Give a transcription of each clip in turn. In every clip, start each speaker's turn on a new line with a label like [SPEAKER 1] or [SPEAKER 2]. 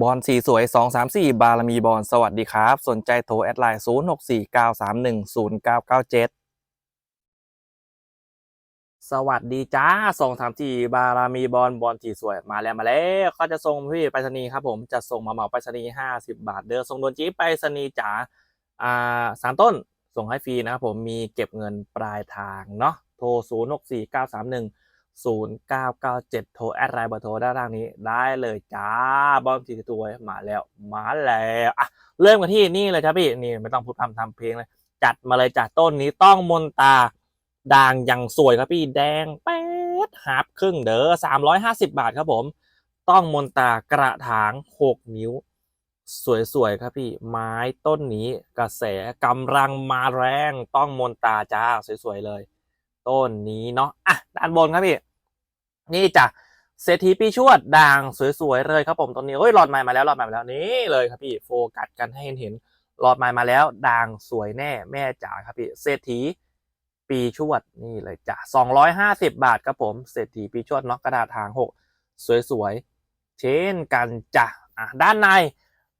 [SPEAKER 1] บอลสีสวย 2 3 4 บารมีบอลสวัสดีครับ สนใจโทรแอดไลน์ 0 6 4 9 3 1 0 9 9 7สวัสดีจ้าส่งสามจีบารมีบอลบอลสีสวยมาแล้วมาแล้วก็จะส่งพี่ไปรษณีย์ครับผมจะส่งมาเหมาไปรษณีย์ห้าสิบบาท เดือส่งโดนจีไปรษณีย์จ๋าอ่าสามต้นส่งให้ฟรีนะครับผมมีเก็บเงินปลายทางเนาะโทร0 6 4 9 3 1 0997 โทรแอดไลน์เบอร์โทรด้านล่างนี้ได้เลยจ้า บอลสีตัวมาแล้ว มาแล้วอะเริ่มกันที่นี่เลยครับพี่ นี่ไม่ต้องพูดทำทำเพลงเลย จัดมาเลยจัดต้นนี้ต้องมนตาด่างอย่างสวยครับพี่แดงแป๊ดหาบครึ่งเด้อสามร้อยห้าสิบาทครับผม ต้องมนตากระถางหกนิ้ว สวยๆครับพี่ ไม้ต้นนี้กระแสกำลังมาแรง ต้องมนตาจ้าสวยๆเลย ต้นนี้เนาะอะด้านบนครับพี่นี่จ้ะเศรษฐีปีชวดด่างสวยๆเลยครับผมตอนนี้โอ้ยหลอดใหม่มาแล้วหลอดใหม่มาแล้วนี่เลยครับพี่โฟกัสกันให้เห็นเห็นๆหลอดใหม่มาแล้วด่างสวยแน่แม่จ๋าครับพี่เศรษฐีปีชวดนี่เลยจ้ะสองร้อยห้าสิบบาทครับผมเศรษฐีปีชวดเนาะกระดาษทางหกสวยๆเช่นกันจ้ะอะด้านใน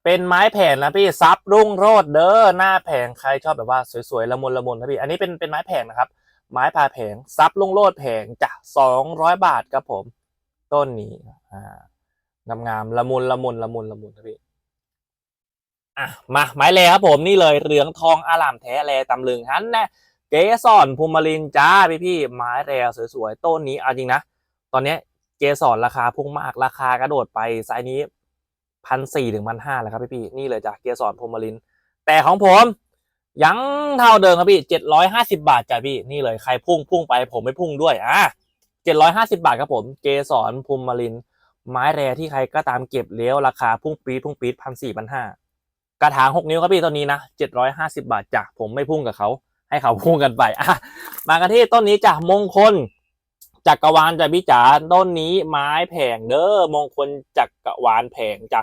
[SPEAKER 1] เป็นไม้แผ่นนะพี่ซับรุ่งโรดเด้อหน้าแผงใครชอบแบบว่าสวยๆละมุนละมุนนะพี่อันนี้เป็นเป็นไม้แผงนะครับ ไม้พาแผงซับลุงโลดแผงจ้ะสองร้อยบาทครับผม ต้นนี้อ่างามงามๆละมุนละมุนละมุนละมุนนะพี่อะมาไม้แลครับผมนี่เลยเหลืองทองอารามแท้แลตำลึงฮันนะเกสรภูมิลินจ้าพี่พี่ไม้แลสวยๆต้นนี้เอาจริงนะตอนเนี้ยเกสรราคาพุ่งมากราคากระโดดไปไซนี้พันสี่ถึงพันห้าแล้วครับพี่พี่นี่เลยจ้ะเกสรภูมิลินแต่ของผม ยังเท่าเดิมครับพี่เจ็ดร้อยห้าสิบาทจ้ะพี่นี่เลยใครพุ่งพุ่งไปผมไม่พุ่งด้วยอะเจ็ดร้อยห้าสิบาทครับผมเกสรภูมิมาริน ไม้แรที่ใครก็ตามเก็บเลี้ยวราคาพุ่งปีดพุ่งปีดพันสี่พันห้ากระถางหกนิ้วครับพี่ตัวนี้นะเจ็ดร้อยห้าสิบาทจ้ะผมไม่พุ่งกับเขาให้เขาพุ่งกันไปอะมากันที่ต้นนี้จ้ะมงคลจักรวาลจ้ะพี่จ๋าต้นนี้ไม้แผงเด้อมงคลจักรวาลแผงจ้ะ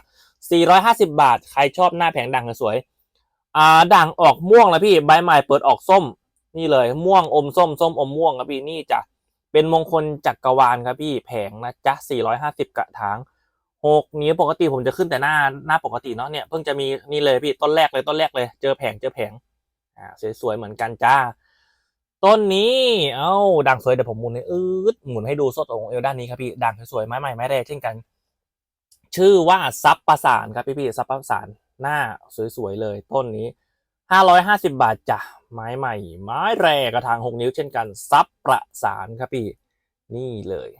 [SPEAKER 1] 450 บาท ใครชอบหน้าแผงดังสวย อ่าด่างออกม่วงแล้วพี่ใบใหม่เปิดออกส้ม นี่เลย ม่วงอมส้มส้มอมม่วงครับพี่นี่จะเป็นมงคลจักรวาลครับพี่แผงนะจ๊ะ450 กระถางหกนิ้วปกติผมจะขึ้นแต่หน้าหน้าปกติเนาะเนี่ยเพิ่งจะมีนี่เลยพี่ต้นแรกเลยต้นแรกเลยเจอแผงเจอแผงอ่าสวยๆเหมือนกันจ้า ต้นนี้เอ้าด่างสวยเดี๋ยวผมหมุนให้อืดหมุนให้ดูสดองเอวด้านนี้ครับพี่ด่างสวยไม้ใหม่ไม้แรกเช่นกัน ชื่อว่าซับประสานครับพี่พี่ๆซับประสาน หน้าสวยๆเลยต้นนี้ห้าร้อยห้าสิบาทจ้ะไม้ใหม่ ไม้แรกกระถางหกนิ้วเช่นกันซับประสานครับพี่ นี่เลย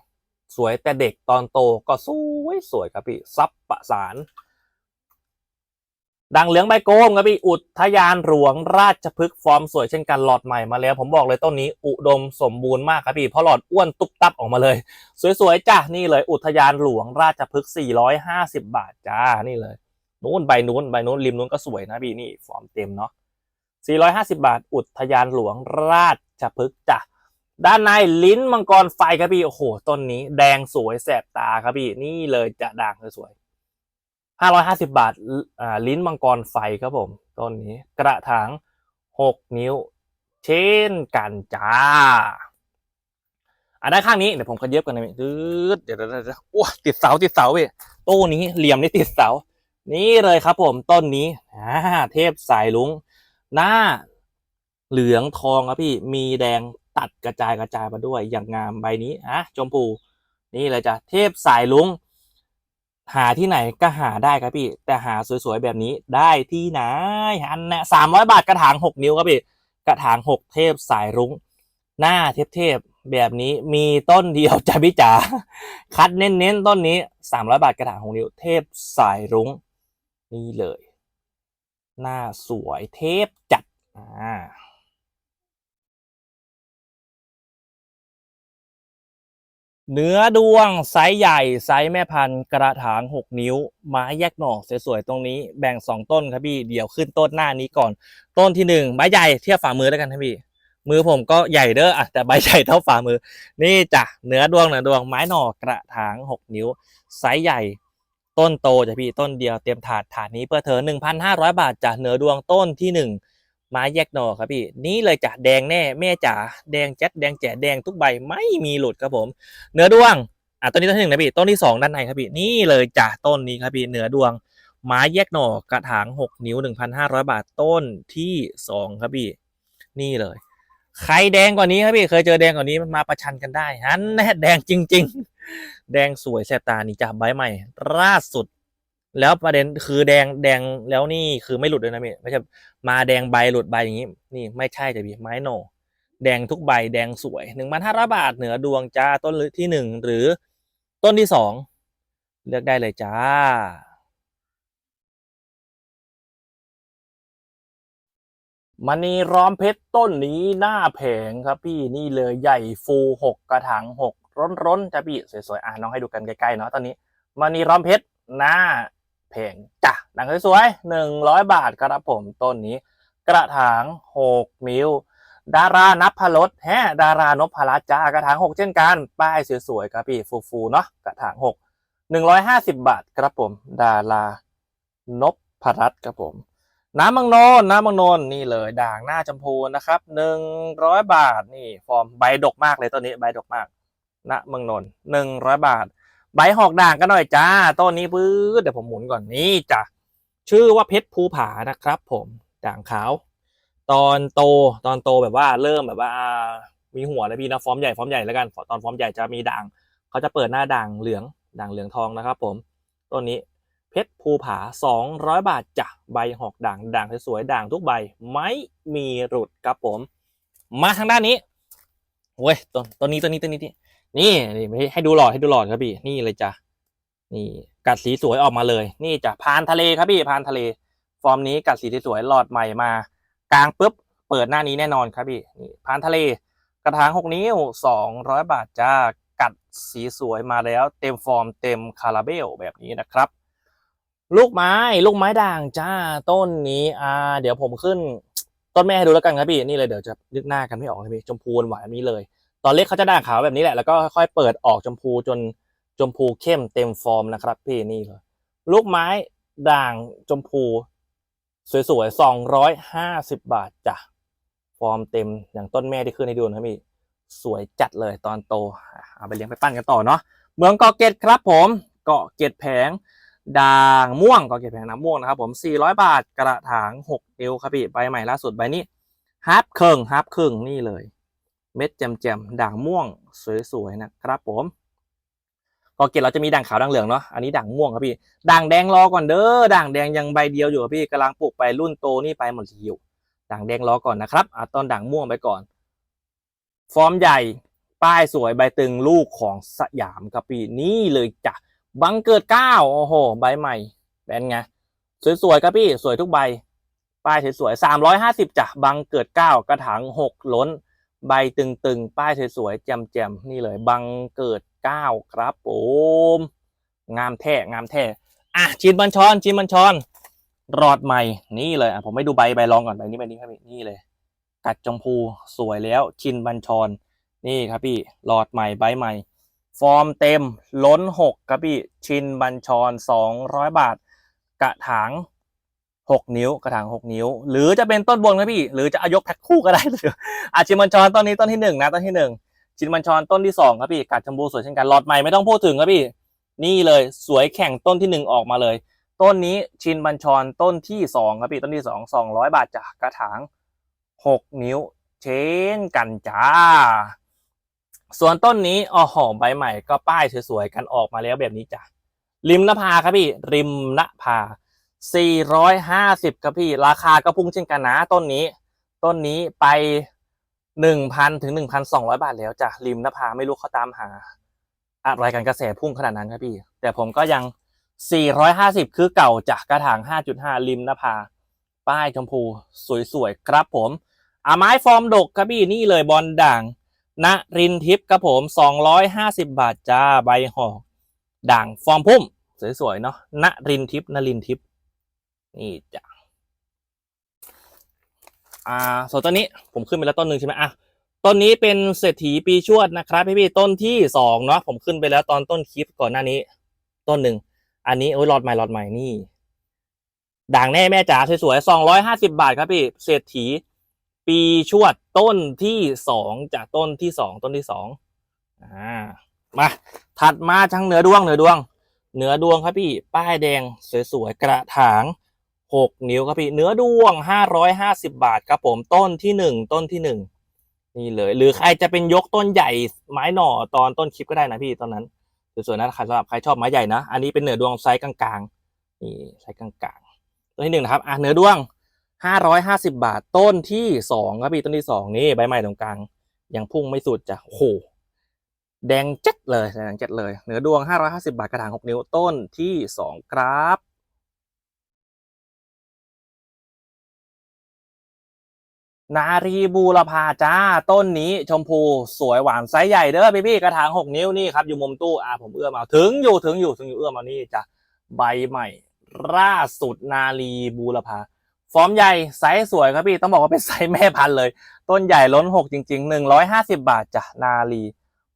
[SPEAKER 1] สวยแต่เด็กตอนโตก็สวยสวยครับพี่ซับประสาน ดังเหลืองใบโกมครับพี่อุทยานหลวงราชพฤกษ์ฟอร์มสวยเช่นกันหลอดใหม่มาแล้ว ผมบอกเลยต้นนี้ อุดมสมบูรณ์มากครับพี่เพราะหลอดอ้วนตุบตับออกมาเลย สวยๆจ้ะนี่เลย อุทยานหลวงราชพฤกษ์450 บาทจ้านี่เลย นู้นใบนู้นใบนู้นริมนู้นก็สวยนะพี่นี่ฟอร์มเต็มเนาะ450 บาท อุทยานหลวงราชพฤกษ์จ้ะด้านในลิ้นมังกรไฟครับพี่โอ้โหต้นนี้แดงสวยแสบตาครับพี่นี่เลยจะด่างสวย550บาทอ่าลิ้นมังกรไฟครับผมต้นนี้ กระถาง6นิ้ว เช่นกันจ้าอะด้านข้างนี้เดี๋ยวผมขยับกันหน่อยเดี๋ยวเดี๋ยวเดี๋ยวโอ้ติดเสาติดเสาเว้ยตู้นี้เหลี่ยมนี่ติดเสา นี่เลยครับผมต้นนี้อเทพสายลุง หน้าเหลืองทองครับพี่มีแดงตัดกระจายกระจายมาด้วยอย่างงามใบนี้อะชมพูนี่เลยจ้ะเทพสายลุง หาที่ไหนก็หาได้ครับพี่ แต่หาสวยๆแบบนี้ได้ที่ไหนอันนะสามร้อยบาทกระถางหกนิ้วครับพี่กระถางหกเทพสายรุ้ง หน้าเทพๆแบบนี้มีต้นเดียวจ้ะพี่จ๋าคัดเน้นๆต้นนี้สามร้อยบาทกระถางของนิ้ว เทพสายรุ้ง นี่เลย หน้าสวยเทพจัด อ่าเนื้อดวงไซส์ใหญ่ไซส์แม่พันธุ์กระถางหกนิ้ว ไม้แยกหน่อสวยๆตรงนี้แบ่งสองต้นครับพี่เดี๋ยวขึ้นต้นหน้านี้ก่อน ต้นที่หนึ่งใบใหญ่เทียบฝ่ามือแล้วกันครับพี่ มือผมก็ใหญ่เด้ออะแต่ใบใหญ่เท่าฝ่ามือ นี่จ้ะเนื้อดวงเนื้อดวงไม้หน่อกระถางหกนิ้ว ไซส์ใหญ่ ต้นโตจ้ะพี่ต้นเดียวเตรียมถาดถาดนี้เพื่อเธอหนึ่งพันห้าร้อยบาทจ้ะเหนือดวงต้นที่หนึ่งไม้แยกหน่อครับพี่ นี่เลยจ้ะแดงแน่แม่จ๋าแดงแจ๊ดแดงแจ๋แดงทุกใบไม่มีหลุดครับผม เหนือดวงอะต้นนี้ต้นที่หนึ่งนะพี่ต้นที่สองด้านในครับพี่นี่เลยจ้ะต้นนี้ครับพี่เหนือดวงไม้แยกหน่อกระถางหกนิ้วหนึ่งพันห้าร้อยบาทต้นที่สองครับพี่นี่เลย ใครแดงกว่านี้ครับพี่เคยเจอแดงกว่านี้มาประชันกันได้ฮันแน่แดงจริง ๆ แดงสวยแสบตานี่จ้ะใบใหม่ล่าสุด แล้วประเด็นคือแดงแดงแล้วนี่คือไม่หลุดเลยนะพี่ไม่ใช่มาแดงใบหลุดใบอย่างนี้ นี่ไม่ใช่แต่พี่ไม้โนแดงทุกใบแดงสวยหนึ่งพันห้าร้อยบาทเหนือดวงจ้าต้นที่หนึ่งหรือต้นที่สองเลือกได้เลยจ้ามณีร้อมเพชรต้นนี้หน้าแผงครับพี่นี่เลยใหญ่ฟูหกกระถางหก ร้นร้นๆจะพี่สวยๆอะน้องให้ดูกันใกล้ๆเนาะตอนนี้มณีร้อมเพชรหน้าแผงจ้ะดังสวยๆหนึ่งร้อยบาทครับผมต้นนี้ กระถางหกมิลดารานับพลดแฮดารานพพลัดจ้ากระถางหกเช่นกันป้ายสวยๆครับพี่ฟูๆเนาะกระถางหกหนึ่งร้อยห้าสิบบาทครับผม ดารานพพรัตครับผม น้ำมังโนนน้ำมังโนนนี่เลย ด่างหน้าจมพูนะครับหนึ่งร้อยบาทนี่ฟอร์มใบดกมากเลยต้นนี้ใบดกมาก ณเมืองนนท์หนึ่งร้อยบาท ใบหอกด่างกันหน่อยจ้าต้นนี้ปื๊ดเดี๋ยวผมหมุนก่อนนี่จ้ะชื่อว่าเพชรภูผานะครับ ผมด่างขาว ตอนโตตอนโตแบบว่าเริ่มแบบว่ามีหัวแล้วพี่นะฟอร์มใหญ่ฟอร์มใหญ่แล้วกันตอนฟอร์มใหญ่จะมีด่างเขาจะเปิดหน้าด่างเหลืองด่างเหลืองทองนะครับ ผมต้นนี้เพชรภูผา 200 บาทจ้ะใบหอกด่างด่างสวยๆด่างทุกใบไม่มีหลุดครับผม มาทางด้านนี้เว้ยตัวตัวนี้ตัวนี้ตัวนี้นี่ นี่นี่ให้ดูหลอดให้ดูหลอดครับพี่นี่เลยจ้ะนี่กัดสีสวยออกมาเลย นี่จ้ะพานทะเลครับพี่พานทะเล ฟอร์มนี้กัดสีสวยหลอดใหม่มากลางปุ๊บเปิดหน้านี้แน่นอนครับพี่นี่พานทะเล กระถางหกนิ้วสองร้อยบาทจ้ากัดสีสวยมาแล้ว เต็มฟอร์มเต็มคาราเบลแบบนี้นะครับ ลูกไม้ลูกไม้ด่างจ้าต้นนี้อ่าเดี๋ยวผมขึ้นต้นแม่ให้ดูแล้วกันครับพี่นี่เลยเดี๋ยวจะนึกหน้ากันไม่ออกเลยพี่ชมพูหวานนี้เลย ตอนเล็กเขาจะด่างขาวแบบนี้แหละแล้วก็ค่อยเปิดออกชมพูจนชมพูเข้มเต็มฟอร์มนะครับ พี่นี่เลยลูกไม้ด่างชมพูสวยๆสองร้อยห้าสิบบาทจ้ะฟอร์มเต็มอย่างต้นแม่ที่ขึ้นให้ดูนะครับพี่สวยจัดเลยตอนโตเอาไปเลี้ยงไปปั้นกันต่อเนาะเมืองเกาะเกร็ดครับผมเกาะเกร็ดแผงด่างม่วงเก็เก็บแผงน้ำม่วงนะครับผม 400 บาทกระถาง6นิ้วครับพี่ใบใหม่ล่าสุดใบนี้ฮาร์ปเคิงฮาร์ปครึ่งนี่เลย เม็ดแจ่มๆด่างม่วงสวยๆนะครับผมก็เกตเราจะมีด่างขาวด่างเหลืองเนาะอันนี้ด่างม่วงครับพี่ด่างแดงรอก่อนเด้อด่างแดงยังใบเดียวอยู่ครับพี่กำลังปลูกไปรุ่นโตนี่ไปหมดอยู่ด่างแดงรอก่อนนะครับอะต้นด่างม่วงไปก่อน ฟอร์มใหญ่ป้ายสวยใบตึงลูกของสยามครับพี่นี่เลยจ้ะบังเกิดเก้าโอ้โหใบใหม่เป็นไงสวยๆครับพี่สวยทุกใบป้ายสวยๆสามร้อยห้าสิบจ้ะบังเกิดเก้ากระถางหกล้น ใบตึงๆ ป้ายสวยๆแจ่มๆนี่เลยบังเกิดเก้าครับผมงามแท้งามแท้อะชินบัญชรชินบัญชรรอดใหม่นี่เลยอะผมไม่ดูใบใบรองก่อนใบนี้ใบนี้ครับพี่นี่เลย กัดจมพูสวยแล้วชินบัญชรนี่ครับพี่หลอดใหม่ใบใหม่ ฟอร์มเต็มล้นหกครับพี่ชินบัญชรสองร้อยบาท กระถาง หกนิ้วกระถางหกนิ้ว หรือจะเป็นต้นบนครับพี่ หรือจะอายกแพ็คคู่ก็ได้เลยออาชินบัญชรต้นนี้ต้นที่หนึ่งนะต้นที่หนึ่งชินบัญชรต้นที่สองครับพี่กัดชมพูสวยเช่นกันหลอดใหม่ไม่ต้องพูดถึงครับพี่ นี่เลยสวยแข่งต้นที่หนึ่งออกมาเลย ต้นนี้ชินบัญชรต้นที่สองครับพี่ต้นที่สองสองร้อยบาทจากกระถางหกนิ้ว เช่นกันจ้าส่วนต้นนี้อ๋อหอมใบใหม่ก็ป้ายสวยๆกันออกมาแล้วแบบนี้จ้ะริมนภาครับพี่ ริมนภา 450 ครับพี่ ราคาก็พุ่งเช่นกันนะต้นนี้ ต้นนี้ไป 1,000 ถึง 1,200 บาทแล้วจ้ะริมนภาไม่รู้เขาตามหา อะไรกันกระแสพุ่งขนาดนั้นครับพี่ แต่ผมก็ยัง 450 คือเก่าจากกระถาง 5.5 ริมนภา ป้ายชมพู สวยๆ ครับผมอาไม้ฟอร์มดกครับพี่นี่เลยบอลด่างณรินทิพย์ครับผม 250 บาทจ้าใบห่อด่างฟอร์มพุ่ม สวยๆเนาะณรินทิพย์นรินทิพย์ นี่จ้ะอ่าส่วนต้นนี้ผมขึ้นไปแล้วต้นหนึ่งใช่ไหมอะต้นนี้เป็นเศรษฐีปีชวดนะครับพี่พี่ต้นที่สองเนาะผมขึ้นไปแล้วตอนต้นคลิปก่อนหน้านี้ ต้นหนึ่งอันนี้โอ้ยหลอดใหม่หลอดใหม่นี่ ด่างแน่แม่จ๋าสวยๆ250บาทครับพี่เศรษฐี ปีชวดต้นที่สองจากต้นที่สองต้นที่สองอ่ามาถัดมาทางเหนือดวงเหนือดวงเหนือดวงครับพี่ ป้ายแดงสวยๆกระถาง หกนิ้วครับพี่เนื้อด้วงห้าร้อยห้าสิบาทครับผมต้นที่หนึ่งต้นที่หนึ่งนี่เลย หรือใครจะเป็นยกต้นใหญ่ไม้หน่อตอนต้นคลิปก็ได้นะพี่ตอนนั้นสวยๆนะใครสำหรับใครชอบไม้ใหญ่นะ อันนี้เป็นเนื้อดวงไซส์กลางๆนี่ไซส์กลางๆต้นที่หนึ่งนะครับอะเนื้อดวงห้าร้อยห้าสิบาทต้นที่สองครับพี่ต้นที่สองนี่ใบใหม่ตรงกลางยังพุ่งไม่สุดจ้ะโอ้โหแดงเจ็ดเลยแดงเจ็ดเลยเนื้อดวง 550 บาทกระถาง6นิ้วต้นที่สองครับ นารีบูรพาจ้า ต้นนี้ชมพูสวยหวานไซส์ใหญ่เด้อพี่พี่กระถาง6นิ้วนี่ครับอยู่มุมตู้อ่าผมเอื้อมเอาถึงอยู่ถึงอยู่ถึงอยู่เอื้อมเอานี่จ้ะใบใหม่ล่าสุดนารีบูรพาฟอร์มใหญ่ไซส์สวยครับพี่ต้องบอกว่าเป็นไซส์แม่พันธุ์เลย ต้นใหญ่ล้น6จริง ๆ 150 บาทจ้ะนารี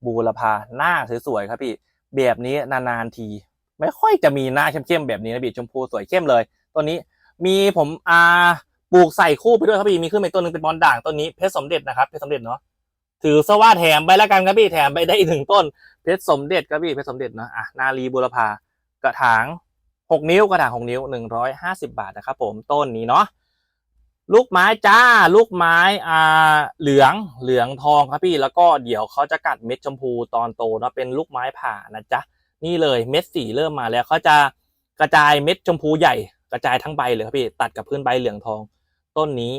[SPEAKER 1] บูรพาหน้าสวยๆครับพี่ แบบนี้นานๆที ไม่ค่อยจะมีหน้าเข้มๆแบบนี้นะพี่ชมพูสวยเข้มเลย ต้นนี้มีผมอ่า ปลูกใส่คู่ไปด้วยครับพี่มีขึ้นเป็นต้นหนึ่งเป็นบอลด่างต้นนี้เพชรสมเด็จนะครับเพชรสมเด็จเนาะถือซะว่าแถมไปแล้วกันครับพี่แถมไปได้อีกหนึ่งต้นเพชรสมเด็จครับพี่เพชรสมเด็จเนาะอะนาลีบูรพากระถางหกนิ้วกระถางหกนิ้วหนึ่งร้อยห้าสิบาทนะครับผมต้นนี้เนาะลูกไม้จ้าลูกไม้อ่าเหลืองเหลืองทองครับพี่แล้วก็เดี๋ยวเขาจะกัดเม็ดชมพูตอนโตเนาะเป็นลูกไม้ผ่านะจ๊ะนี่เลยเม็ดสีเริ่มมาแล้วเขาจะกระจายเม็ดชมพูใหญ่กระจายทั้งใบเลยครับพี่ตัดกับพื้นใบเหลืองทอง ต้นนี้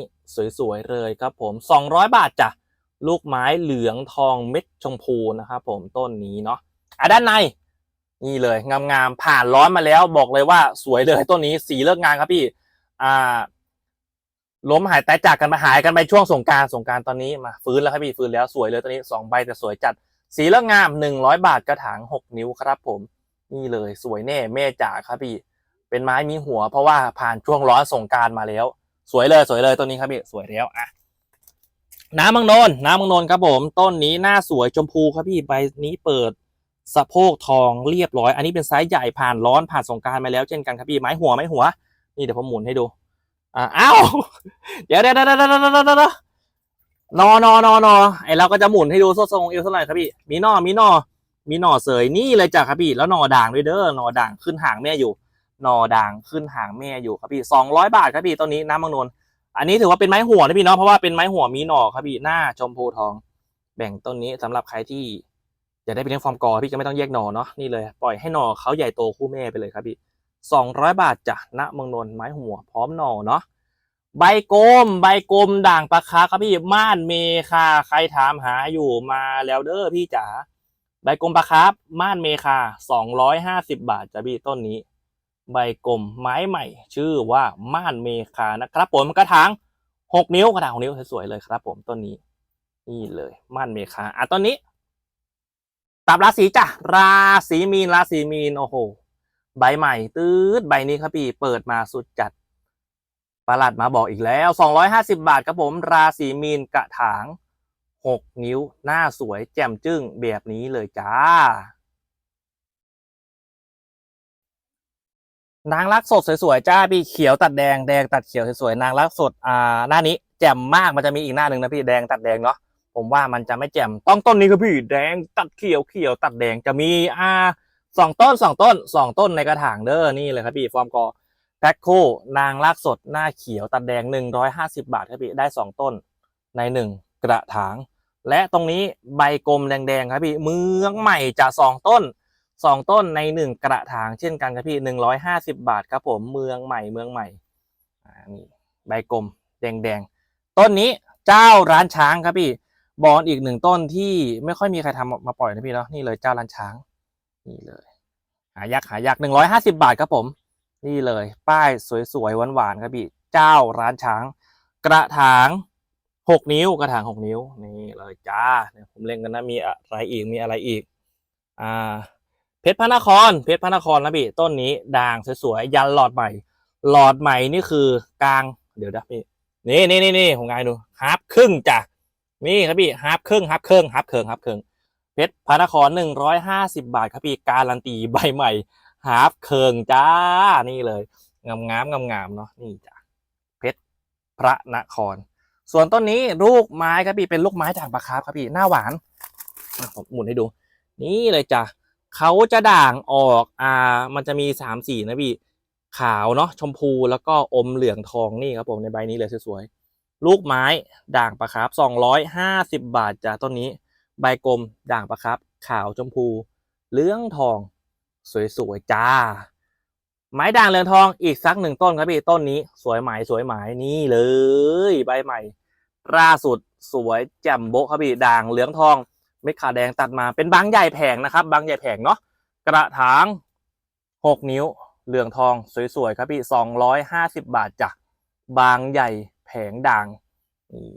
[SPEAKER 1] สวยๆเลยครับผม 200 บาทจ้ะลูกไม้เหลืองทองเม็ดชมพูนะครับผมต้นนี้เนาะอะด้านในนี่เลยงามๆผ่านร้อนมาแล้วบอกเลยว่าสวยเลยต้นนี้สีเลิกงานครับพี่อ่าล้มหายตายจากกันมาหายกันไปช่วงสงการสงการตอนนี้มาฟื้นแล้วครับพี่ฟื้นแล้วสวยเลยตอนนี้สองใบแต่สวยจัด สีเลือกงามหนึ่งร้อยบาทกระถางหกนิ้วครับผม นี่เลยสวยแน่แม่จ๋าครับพี่ เป็นไม้มีหัวเพราะว่าผ่านช่วงร้อนสงการมาแล้ว สวยเลยสวยเลยต้นนี้ครับพี่สวยแล้วอะน้ำมังนนน้ำมังนนครับผม ต้นนี้หน้าสวยชมพูครับพี่ใบนี้เปิดสะโพกทองเรียบร้อย อันนี้เป็นไซส์ใหญ่ผ่านร้อนผ่านสงการมาแล้วเช่นกันครับพี่ไม้หัวไม้หัว นี่เดี๋ยวผมหมุนให้ดูอ่าอ้าวเดี๋ยวเดี๋ยวเดี๋ยวเดี๋ยวเดี๋ยวเดี๋ยวเดี๋ยวนอนอนอนอไอเราก็จะหมุนให้ดูโซ่ทรงเอวเท่าไหร่ครับพี่มีหนอมีหนอมีหนอเสยนี่เลยจ้ะครับพี่แล้วหนอด่างด้วยเด้อหนอด่างขึ้นหางแม่อยู่ นอด่างขึ้นหางแม่อยู่ครับพี่สองร้อยบาทครับพี่ต้นนี้น้ำมังนนอันนี้ถือว่าเป็นไม้หัวนะพี่เนาะเพราะว่าเป็นไม้หัวมีหนอครับพี่หน้าชมพูทอง แบ่งต้นนี้สำหรับใครที่อยากได้ไปเลี้ยงฟาร์มกอพี่ก็ไม่ต้องแยกหนอเนาะนี่เลยปล่อยให้หนอเขาใหญ่โตคู่แม่ไปเลยครับพี่สองร้อยบาทจ้ะณเมืองนนท์ไม้หัวพร้อมหนอเนาะใบกลมใบกลมด่างปลาคาครับพี่ม่านเมคาใครถามหาอยู่มาแล้วเด้อพี่จ๋าใบกลมปลาคาม่านเมคาสองร้อยห้าสิบบาทจ้ะพี่ต้นนี้ ใบกลมไม้ใหม่ ชื่อว่าม่านเมคานะครับผมกระถางหกนิ้วกระถางหกนิ้วสวยๆเลยครับผมต้นนี้ นี่เลยม่านเมคาอะต้นนี้ตับราศีจ้ะราศีมีนราศีมีนโอ้โหใบใหม่ตืดใบนี้ครับพี่เปิดมาสุดจัดประหลัดมาบอกอีกแล้ว 250 บาทครับผม ราศีมีนกระถาง 6 นิ้ว หน้าสวยแจ่มจึ้งแบบนี้เลยจ้า นางรักสดสวยๆจ้าพี่เขียวตัดแดงแดงตัดเขียวสวยๆนางรักสดอ่าหน้านี้แจ่มมากมันจะมีอีกหน้าหนึ่งนะพี่แดงตัดแดงเนาะผมว่ามันจะไม่แจ่มต้องต้นนี้ครับพี่แดงตัดเขียวเขียวตัดแดงจะมีอ่าสองต้นสองต้นสองต้นในกระถางเด้อนี่เลยครับพี่ฟอร์มกอแพ็คคู่นางลากสดหน้าเขียวตัดแดง150บาทครับพี่ได้2ต้นใน1กระถาง และตรงนี้ใบกลมแดงๆครับพี่เมืองใหม่จะ2ต้น 2 ต้นใน 1 กระถางเช่นกันครับพี่ 150 บาทครับผมเมืองใหม่เมืองใหม่นี่ใบกลมแดงๆ ต้นนี้เจ้าร้านช้างครับพี่บอลอีกหนึ่งต้นที่ไม่ค่อยมีใครทำมาปล่อยนะพี่เนาะนี่เลยเจ้าร้านช้าง นี่เลย หายากหายาก150บาทครับผม นี่เลย ป้ายสวยๆหวานๆครับพี่เจ้าร้านช้าง กระถางหกนิ้วกระถางหกนิ้ว นี่เลยจ้าผมเล่นกันนะมีอะไรอีกมีอะไรอีก อ่า เพชรพระนคร เพชรพระนครนะพี่ต้นนี้ด่างสวยๆยันหลอดใหม่ หลอดใหม่นี่คือกลาง เดี๋ยวนะพี่นี่นี่นี่นี่ผมไงดูฮาร์ปครึ่งจ้ะนี่ครับพี่ฮาร์ปครึ่งฮาร์ปครึ่งฮาร์ปครึ่งฮาร์ปครึ่งเพชรพระนครหนึ่งร้อยห้าสิบาทครับพี่การันตีใบใหม่ฮาร์ฟเคิงจ้านี่เลยงามงามงามงามๆเนาะนี่จ้ะเพชรพระนคร ส่วนต้นนี้ลูกไม้ครับพี่เป็นลูกไม้จากปลาคาร์ฟครับพี่หน้าหวานผมหมุนให้ดู นี่เลยจ้ะ เขาจะด่างออกอ่ามันจะมีสามสีนะพี่ขาวเนาะชมพูแล้วก็อมเหลืองทองนี่ครับผมในใบนี้เลยสวยๆลูกไม้ด่างประครับสองร้อยห้าสิบบาทจากต้นนี้ ใบกลมด่างประครับ ขาวชมพูเหลืองทอง สวยๆจ้า ไม้ด่างเหลืองทองอีกสักหนึ่งต้นครับพี่ต้นนี้ สวยไหมสวยไหมนี่เลย ใบใหม่ล่าสุดสวยแจ่มโบะครับพี่ด่างเหลืองทอง เม็ดขาแดงตัดมาเป็นบางใหญ่แผงนะครับ บางใหญ่แผงเนาะกระถางหกนิ้วเหลืองทองสวยๆครับพี่สองร้อยห้าสิบบาทจ้ะบางใหญ่แผงด่าง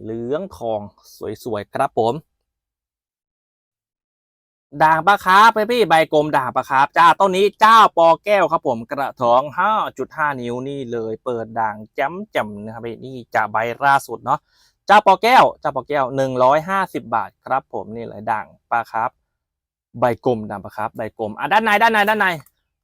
[SPEAKER 1] เหลืองทองสวยๆครับผมด่างปลาคาร์ฟพี่ใบกลมด่างปลาคาร์ฟจ้าต้นนี้เจ้าปอแก้วครับผมกระถางห้าจุดห้านิ้วนี่เลย เปิดด่างจ้ำจำนะครับพี่นี่จะใบล่าสุดเนาะ เจ้าปอแก้วเจ้าปอแก้วหนึ่งร้อยห้าสิบบาทครับผมนี่เลยด่างปลาคร์ฟใบกลมด่างปลาคร์ฟใบกลมอะด้านในด้านในด้านใน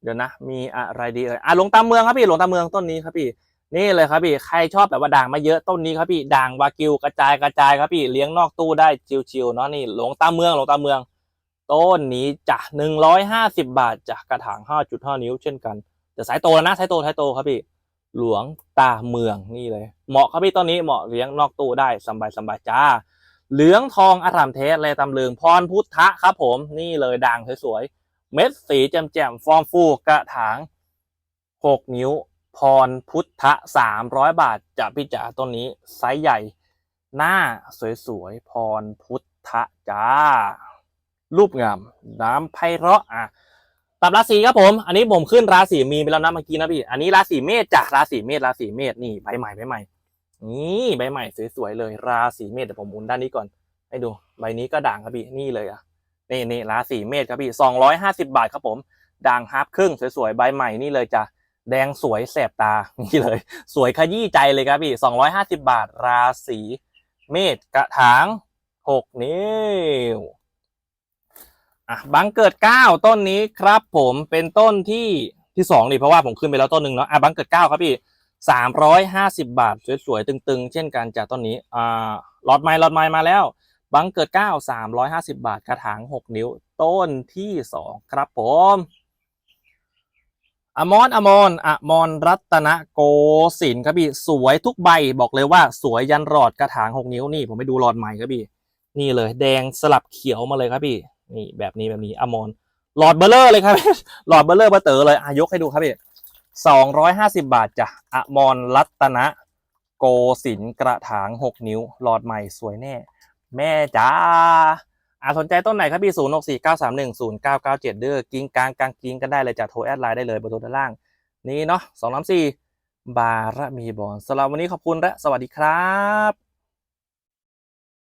[SPEAKER 1] เดี๋ยวนะ มีอะไรดีเอ่ยอะหลวงตามเมืองครับพี่หลวงตามเมืองต้นนี้ครับพี่นี่เลยครับพี่ใครชอบแบบว่าด่างมาเยอะต้นนี้ครับพี่ด่างวากิวกระจายกระจายครับพี่เลี้ยงนอกตู้ได้ชิวๆเนาะนี่หลวงตามเมืองหลวงตามเมือง ต้นนี้จะหนึ่งร้อยห้าสิบาทจากกระถางห้าจุดห้านิ้วเช่นกันแต่สายโตแล้วนะสายโตสายโตครับพี่ หลวงตาเมืองนี่เลย เหมาะครับพี่ต้นนี้เหมาะเลี้ยงนอกตู้ได้สบายสบายจ้า เหลืองทองอารามเทสเลยตำลึงพรพุทธะครับผมนี่เลยด่างสวยๆเม็ดสีแจ่มๆฟอร์มฟูกระถางหกนิ้วพรพุทธะสามร้อยบาทจะพี่จ๋าต้นนี้ไซส์ใหญ่ หน้าสวยๆพรพุทธะจ้า รูปงามน้ำไพเราะอะ ตับราศีครับผม อันนี้ผมขึ้นราศีมีนไปแล้วนะเมื่อกี้นะพี่ อันนี้ราศีเมษจ้ะราศีเมษราศีเมษนี่ใบใหม่ใบใหม่ นี่ใบใหม่สวยๆเลย ราศีเมษเดี๋ยวผมหมุนด้านนี้ก่อน ให้ดู ใบนี้ก็ด่างครับพี่ นี่เลยอะ นี่นี่ราศีเมษครับพี่สองร้อยห้าสิบาทครับผม ด่างฮาร์ปครึ่งสวยๆใบใหม่นี่เลยจ้ะ แดงสวยแสบตา นี่เลย สวยขยี้ใจเลยครับพี่สองร้อยห้าสิบาท ราศีเมษกระถางหกนิ้ว อะบังเกิดเก้าต้นนี้ครับผมเป็นต้นที่ที่สองนี่เพราะว่าผมขึ้นไปแล้วต้นหนึ่งเนาะอะบังเกิดเก้าครับพี่สามร้อยห้าสิบาท สวยๆ ตึงๆ เช่นกันจากต้นนี้อ่าหลอดไม้หลอดไม้มาแล้วบังเกิดเก้าสามร้อยห้าสิบาทกระถางหกนิ้ว ต้นที่สองครับผมอมรอมรอมรรัตนโกสินครับพี่สวยทุกใบบอกเลยว่าสวยยันหลอดกระถางหกนิ้วนี่ผมไปดูหลอดใหม่ครับพี่นี่เลย แดงสลับเขียวมาเลยครับพี่ นี่แบบนี้แบบนี้อมรหลอดเบลเลอร์เลยครับหลอดเบลเลอร์เบอร์เต๋อเลยอายกให้ดูครับพี่สองร้อยห้าสิบาทจ้ะอมรรัตนะ โกสินกระถางหกนิ้ว หลอดใหม่สวยแน่ แม่จ้าอาสนใจต้นไหนครับพี่ศูนย์หกสี่เก้าสามหนึ่งศูนย์เก้าเก้าเจ็ดเด้อกิ้งกลางกลางกิ้งกันได้เลยจ้ะโทรแอดไลน์ได้เลยบอร์โทรด้านล่าง นี่เนาะสองน้ำสี่บารมีบอลสำหรับวันนี้ขอบคุณและสวัสดีครับ